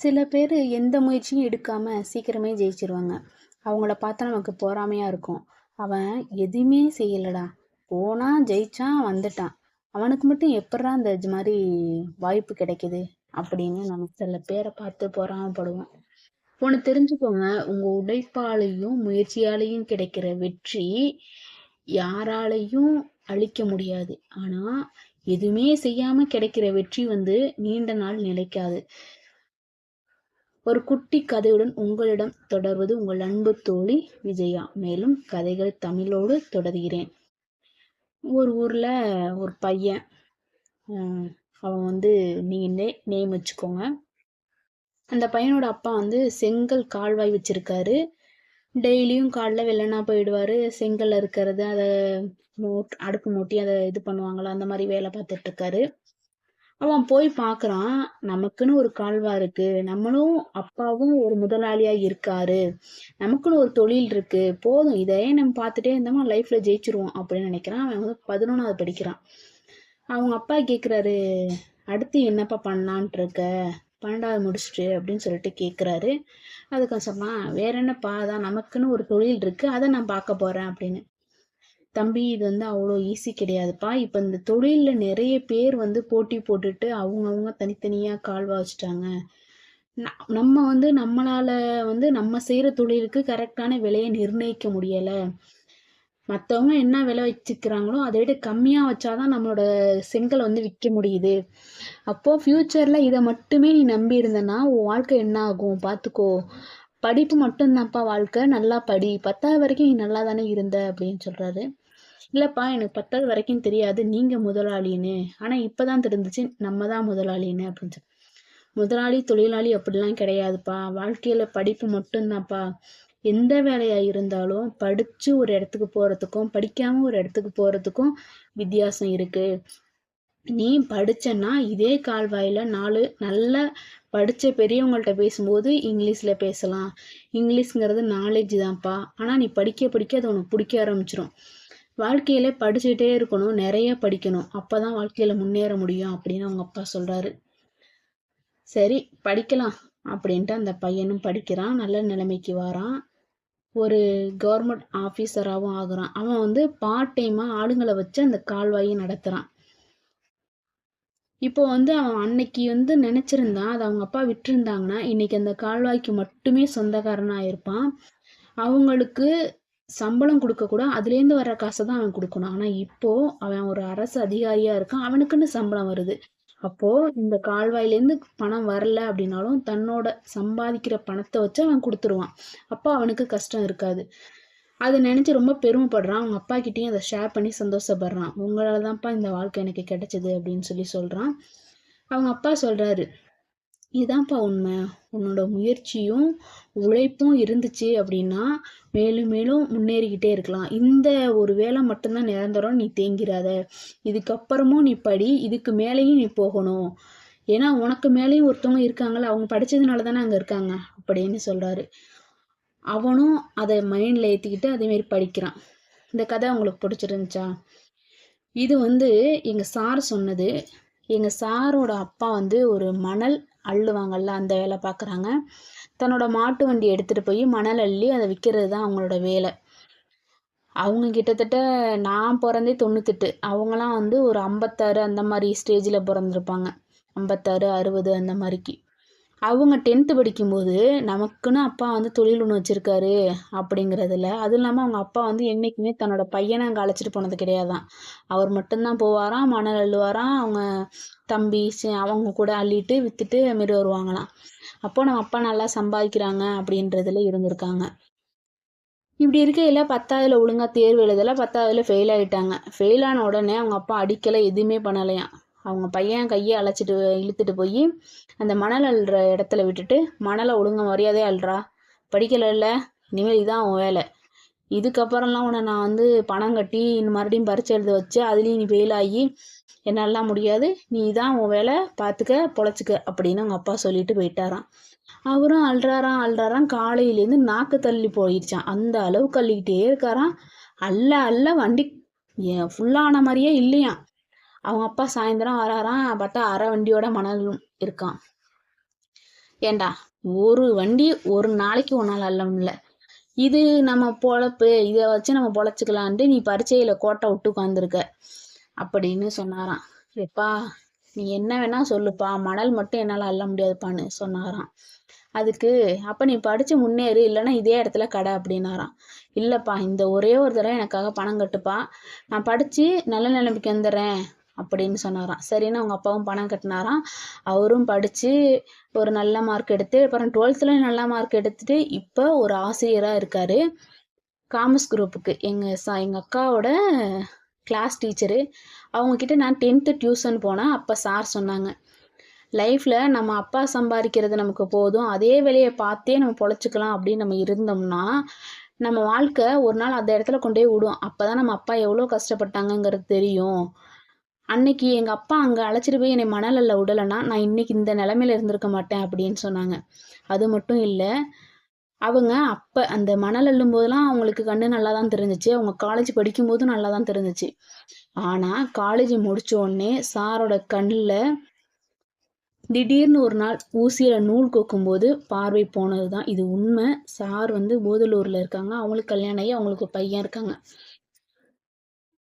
சில பேர் எந்த முயற்சியும் எடுக்காம சீக்கிரமே ஜெயிச்சிருவாங்க. அவங்கள பார்த்தா நமக்கு பொறாமையாக இருக்கும். அவன் எதுவுமே செய்யலடா. போனா ஜெயிச்சான் வந்துட்டான். அவனுக்கு மட்டும் எப்படா அந்த இது மாதிரி வாய்ப்பு கிடைக்குது அப்படின்னு நம்ம சில பேரை பார்த்து பொறாமப்படுவோம். ஒன்று தெரிஞ்சுக்கோங்க உங்கள் உழைப்பாலையும் முயற்சியாலையும் கிடைக்கிற வெற்றி யாராலையும் அழிக்க முடியாது. ஆனால் எதுவுமே செய்யாமல் கிடைக்கிற வெற்றி வந்து நீண்ட நாள் நிலைக்காது. ஒரு குட்டி கதையுடன் உங்களிடம் தொடர்வது உங்கள் அன்பு தோழி விஜயா. மேலும் கதைகள் தமிழோடு தொடர்கிறேன். ஒரு ஊரில் ஒரு பையன் அவன் வந்து நீங்கள் நே நேம் வச்சுக்கோங்க. அந்த பையனோட அப்பா வந்து செங்கல் கால்வாய் வச்சிருக்காரு. டெய்லியும் காலைல வெள்ளனா போயிடுவாரு. செங்கல் இருக்கிறது அதை மூட் அடுப்பு மூட்டி அதை இது பண்ணுவாங்களா அந்த மாதிரி வேலை பார்த்துட்ருக்காரு அவன் போய் பார்க்குறான் நமக்குன்னு ஒரு கால்வா இருக்கு. நம்மளும் அப்பாவும் ஒரு முதலாளியா இருக்காரு. நமக்குன்னு ஒரு தொழில் இருக்கு. போதும் இதையே நம்ம பார்த்துட்டே இருந்தோமா லைஃப்ல ஜெயிச்சிருவோம் அப்படின்னு நினைக்கிறான். அவன் வந்து பதினொன்றாவது படிக்கிறான். அவங்க அப்பா கேட்குறாரு அடுத்து என்னப்பா பண்ணலான்ட்டு இருக்க பன்னெண்டாவது முடிச்சுட்டு அப்படின்னு சொல்லிட்டு கேட்குறாரு அதுக்கு சொன்னான் வேற என்னப்பா அதான் நமக்குன்னு ஒரு தொழில் இருக்கு. அதை நான் பார்க்க போறேன் அப்படின்னு. தம்பி இது வந்து அவ்வளோ ஈஸி கிடையாதுப்பா. இப்போ இந்த தொழிலில் நிறைய பேர் வந்து போட்டி போட்டுட்டு அவங்கவுங்க தனித்தனியாக கால்வா வச்சுட்டாங்க நம்ம வந்து நம்மளால் வந்து நம்ம செய்கிற தொழிலுக்கு கரெக்டான விலையை நிர்ணயிக்க முடியலை. மற்றவங்க என்ன விலை வச்சுக்கிறாங்களோ அதை விட கம்மியாக வச்சாதான் நம்மளோட செங்கல் வந்து விற்க முடியுது. அப்போது ஃப்யூச்சரில் இதை மட்டுமே நீ நம்பி இருந்தனா உன் வாழ்க்கை என்ன ஆகும்? பார்த்துக்கோ படிப்பு மட்டும்தான்ப்பா வாழ்க்கை. நல்லா படி. பத்தாவது வரைக்கும் நீ நல்லா தானே இருந்த அப்படின்னு சொல்கிறாரு இல்லைப்பா எனக்கு பத்தாவது வரைக்கும் தெரியாது. நீங்கள் முதலாளின்னு. ஆனால் இப்போ தான் தெரிஞ்சிச்சு நம்ம தான் முதலாளின்னு அப்படின்னு சொல்லி முதலாளி தொழிலாளி அப்படிலாம் கிடையாதுப்பா. வாழ்க்கையில் படிப்பு மட்டும்தான்ப்பா. எந்த வேலையாக இருந்தாலும் படித்து ஒரு இடத்துக்கு போகிறதுக்கும் படிக்காமல் ஒரு இடத்துக்கு போகிறதுக்கும் வித்தியாசம் இருக்குது நீ படிச்சேன்னா இதே கால்வாயில் நாலு நல்ல படித்த பெரியவங்கள்ட்ட பேசும்போது இங்கிலீஷில் பேசலாம். இங்கிலீஷ்ங்கிறது நாலேஜ் தான்ப்பா. ஆனால் நீ படிக்க படிக்க அது உனக்கு பிடிக்க ஆரம்பிச்சிடும் வாழ்க்கையில் படிச்சுட்டே இருக்கணும் நிறைய படிக்கணும். அப்போ தான் வாழ்க்கையில் முன்னேற முடியும் அப்படின்னு அவங்க அப்பா சொல்கிறாரு சரி படிக்கலாம் அப்படின்ட்டு அந்த பையனும் படிக்கிறான். நல்ல நிலைமைக்கு வரான். ஒரு கவர்மெண்ட் ஆஃபீஸராகவும் ஆகுறான். அவன் வந்து பார்ட் டைமாக ஆளுங்களை வச்சு அந்த கால்வாயை நடத்துகிறான் இப்போ வந்து அவன் அன்னைக்கு வந்து நினச்சிருந்தான் அதை அவங்க அப்பா விட்டுருந்தாங்கன்னா இன்னைக்கு அந்த கால்வாய்க்கு மட்டுமே சொந்தக்காரனாக இருப்பான். அவங்களுக்கு சம்பளம் கொடுக்க கூட அதுலேருந்து வர காசை தான் அவன் கொடுக்கணும். ஆனால் இப்போ அவன் ஒரு அரசு அதிகாரியாக இருக்கான். அவனுக்குன்னு சம்பளம் வருது. அப்போ இந்த கால்வாயிலேருந்து பணம் வரல அப்படின்னாலும் தன்னோட சம்பாதிக்கிற பணத்தை வச்சு அவன் கொடுத்துருவான். அப்போ அவனுக்கு கஷ்டம் இருக்காது. அதை நினச்சி ரொம்ப பெருமைப்படுறான். அவங்க அப்பா கிட்டேயும் அதை ஷேர் பண்ணி சந்தோஷப்படுறான். உங்களால தான்ப்பா இந்த வாழ்க்கை எனக்கு கிடைச்சது அப்படின்னு சொல்லி சொல்கிறான் அவங்க அப்பா சொல்கிறாரு இதுதான்ப்பா உண்மை. உன்னோட முயற்சியும் உழைப்பும் இருந்துச்சு அப்படின்னா மேலும் மேலும் முன்னேறிக்கிட்டே இருக்கலாம். இந்த ஒரு வேலை மட்டும்தான் நிரந்தரம் நீ தேங்கிறாத. இதுக்கப்புறமும் நீ படி இதுக்கு மேலேயும் நீ போகணும். ஏன்னா உனக்கு மேலேயும் ஒருத்தவங்க இருக்காங்கள அவங்க படித்ததுனால தானே அங்கே இருக்காங்க அப்படின்னு சொல்கிறாரு அவனும் அதை மைண்டில் ஏற்றிக்கிட்டு அதேமாரி படிக்கிறான். இந்த கதை உங்களுக்கு பிடிச்சிருந்துச்சா? இது வந்து எங்கள் சார் சொன்னது. எங்கள் சாரோட அப்பா வந்து ஒரு மணல் அள்ளுவாங்கள்ல அந்த வேலை பார்க்குறாங்க தன்னோட மாட்டு வண்டி எடுத்துகிட்டு போய் மணல் அள்ளி அதை விற்கிறது தான் அவங்களோட வேலை. அவங்க கிட்டத்தட்ட நான் பிறந்தே தொண்ணூத்தெட்டு. அவங்களாம் வந்து ஒரு ஐம்பத்தாறு அந்த மாதிரி ஸ்டேஜில் பிறந்திருப்பாங்க. ஐம்பத்தாறு அறுபது அந்த மாதிரிக்கு. அவங்க டென்த்து படிக்கும்போது நமக்குன்னு அப்பா வந்து தொழில் ஒன்று வச்சுருக்காரு அப்படிங்கிறதுல. அதுவும் இல்லாமல் அவங்க அப்பா வந்து என்றைக்குமே தன்னோட பையனை அங்கே அழைச்சிட்டு போனது கிடையாதான். அவர் மட்டும்தான் போவாராம் மணல் அள்ளுவாராம் அவங்க தம்பி அவங்க கூட அள்ளிட்டு விற்றுட்டு மாரி வருவாங்களாம். அப்போ நம்ம அப்பா நல்லா சம்பாதிக்கிறாங்க அப்படின்றதுல இருந்திருக்காங்க. இப்படி இருக்கையில் பத்தாவதுல ஒழுங்காக தேர்வு எழுதலை பத்தாவதுல ஃபெயில் ஆகிட்டாங்க ஃபெயில் ஆன உடனே அவங்க அப்பா அடிக்கலை எதுவுமே பண்ணலையாம். அவங்க பையன் கையை அழைச்சிட்டு இழுத்துட்டு போய் அந்த மணல் அள்ளுற இடத்துல விட்டுட்டு மணலை ஒழுங்கா மரியாதையாக அள்ளுறா படிக்கலைல்ல இனிமேல் இதான் உன் வேலை. இதுக்கப்புறம்லாம் உன்னை நான் வந்து பணம் கட்டி இன்னும் மறுபடியும் பரீட்சை எழுத வச்சு அதுலேயும் நீ ஃபெயில் ஆகி என்னாலாம் முடியாது. நீ தான் உன் வேலை பார்த்துக்க பொழைச்சிக்க அப்படின்னு அவங்க அப்பா சொல்லிட்டு போயிட்டாராம். அவரும் அல்றாராம் அல்றாராம் காலையிலேருந்து நாக்கு தள்ளி போயிடுச்சான் அந்த அளவுக்கு அள்ளிக்கிட்டே இருக்காராம். அல்ல அல்ல வண்டி ஃபுல்லான மாதிரியே இல்லையாம். அவங்க அப்பா சாயந்தரம் வராராம் பார்த்தா அரை வண்டியோட மணலும் இருக்கான் ஏண்டா ஒரு வண்டி ஒரு நாளைக்கு உன்னால் அல்ல முடியல. இது நம்ம பொழப்பு இதை வச்சு நம்ம பொழைச்சிக்கலான்ட்டு நீ பரீட்சையில் கோட்டை விட்டு உட்காந்துருக்க அப்படின்னு சொன்னாராம். எப்பா நீ என்ன வேணா சொல்லுப்பா மணல் மட்டும் என்னால் அள்ள முடியாதுப்பான்னு சொன்னாராம். அதுக்கு அப்போ நீ படித்து முன்னேறு இல்லைன்னா இதே இடத்துல கடை அப்படின்னாராம். இல்லைப்பா இந்த ஒரே ஒரு தடவை எனக்காக பணம் கட்டுப்பா. நான் படித்து நல்ல நிலைமைக்கு வந்துடுறேன். அப்படின்னு சொன்னாராம். சரின்னு அவங்க அப்பாவும் பணம் கட்டினாராம். அவரும் படித்து ஒரு நல்ல மார்க் எடுத்து அப்புறம் டுவெல்த்தில் நல்ல மார்க் எடுத்துட்டு இப்போ ஒரு ஆசிரியராக இருக்கார். காமர்ஸ் குரூப்புக்கு எங்கள் சா எங்கள் அக்காவோட கிளாஸ் டீச்சரு அவங்கக்கிட்ட நான் டென்த்து டியூஷன் போனேன். அப்போ சார் சொன்னாங்க லைஃப்பில் நம்ம அப்பா சம்பாதிக்கிறது நமக்கு போதும். அதே வேலையை பார்த்தே நம்ம பொழைச்சிக்கலாம். அப்படின்னு நம்ம இருந்தோம்னா நம்ம வாழ்க்கை ஒரு நாள் அந்த இடத்துல கொண்டே விடும். அப்போ தான் நம்ம அப்பா எவ்வளோ கஷ்டப்பட்டாங்கங்கிறது தெரியும். அன்னைக்கு எங்கள் அப்பா அங்கே அழைச்சிட்டு போய் என்னை மணலில் விடலைன்னா நான் இன்னைக்கு இந்த நிலமையில இருந்திருக்க மாட்டேன் அப்படின்னு சொன்னாங்க. அது மட்டும் இல்லை அவங்க அப்போ அந்த மணல் அள்ளும் போதெல்லாம் அவங்களுக்கு கண்ணு நல்லா தான் தெரிஞ்சிச்சு. அவங்க காலேஜ் படிக்கும்போதும் நல்லா தான் தெரிஞ்சிச்சு. ஆனால் காலேஜ் முடித்த உடனே சாரோட கண்ணில் திடீர்னு ஒரு நாள் ஊசியில் நூல் கோக்கும்போது பார்வை போனது தான் இது உண்மை. சார் வந்து போதலூரில் இருக்காங்க. அவங்களுக்கு கல்யாணம் ஆகி அவங்களுக்கு பையன் இருக்காங்க.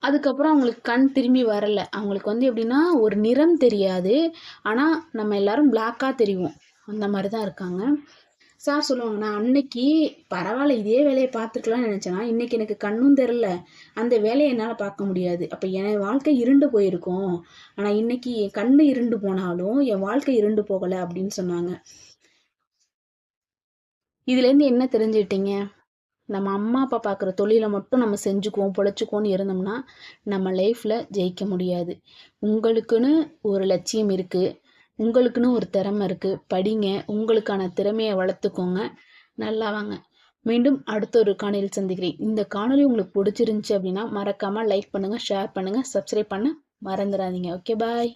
அதுக்கப்புறம் அவங்களுக்கு கண் திரும்பி வரலை. அவங்களுக்கு வந்து எப்படின்னா ஒரு நிறம் தெரியாது. ஆனால் நம்ம எல்லாரும் பிளாக்காக தெரியும் அந்த மாதிரி தான் இருக்காங்க. சார் சொல்லுவாங்க நான் அன்னைக்கு பரவாயில்ல இதே வேலையை பார்த்துருக்கலாம்னு நினச்சேன்னா இன்னைக்கு எனக்கு கண்ணும் தெரில அந்த வேலையை என்னால் பார்க்க முடியாது. அப்போ என் வாழ்க்கை இருண்டு போயிருக்கும். ஆனால் இன்னைக்கு என் கண் இருண்டு போனாலும் என் வாழ்க்கை இருண்டு போகலை அப்படின்னு சொன்னாங்க. இதுலேருந்து என்ன தெரிஞ்சுக்கிட்டீங்க? நம்ம அம்மா அப்பா பார்க்குற தொழிலை மட்டும் நம்ம செஞ்சுக்குவோம் பொழைச்சிக்குவோன்னு இருந்தோம்னா நம்ம லைஃப்பில் ஜெயிக்க முடியாது. உங்களுக்குன்னு ஒரு லட்சியம் இருக்குது உங்களுக்குன்னு ஒரு திறமை இருக்குது படிங்க. உங்களுக்கான திறமையை வளர்த்துக்கோங்க. நல்லா வாங்க. மீண்டும் அடுத்த ஒரு காணொலியில் சந்திக்கிறேன். இந்த காணொலி உங்களுக்கு பிடிச்சிருந்துச்சி அப்படின்னா மறக்காமல் லைக் பண்ணுங்கள் ஷேர் பண்ணுங்கள் சப்ஸ்கிரைப் பண்ண மறந்துடாதீங்க. Okay bye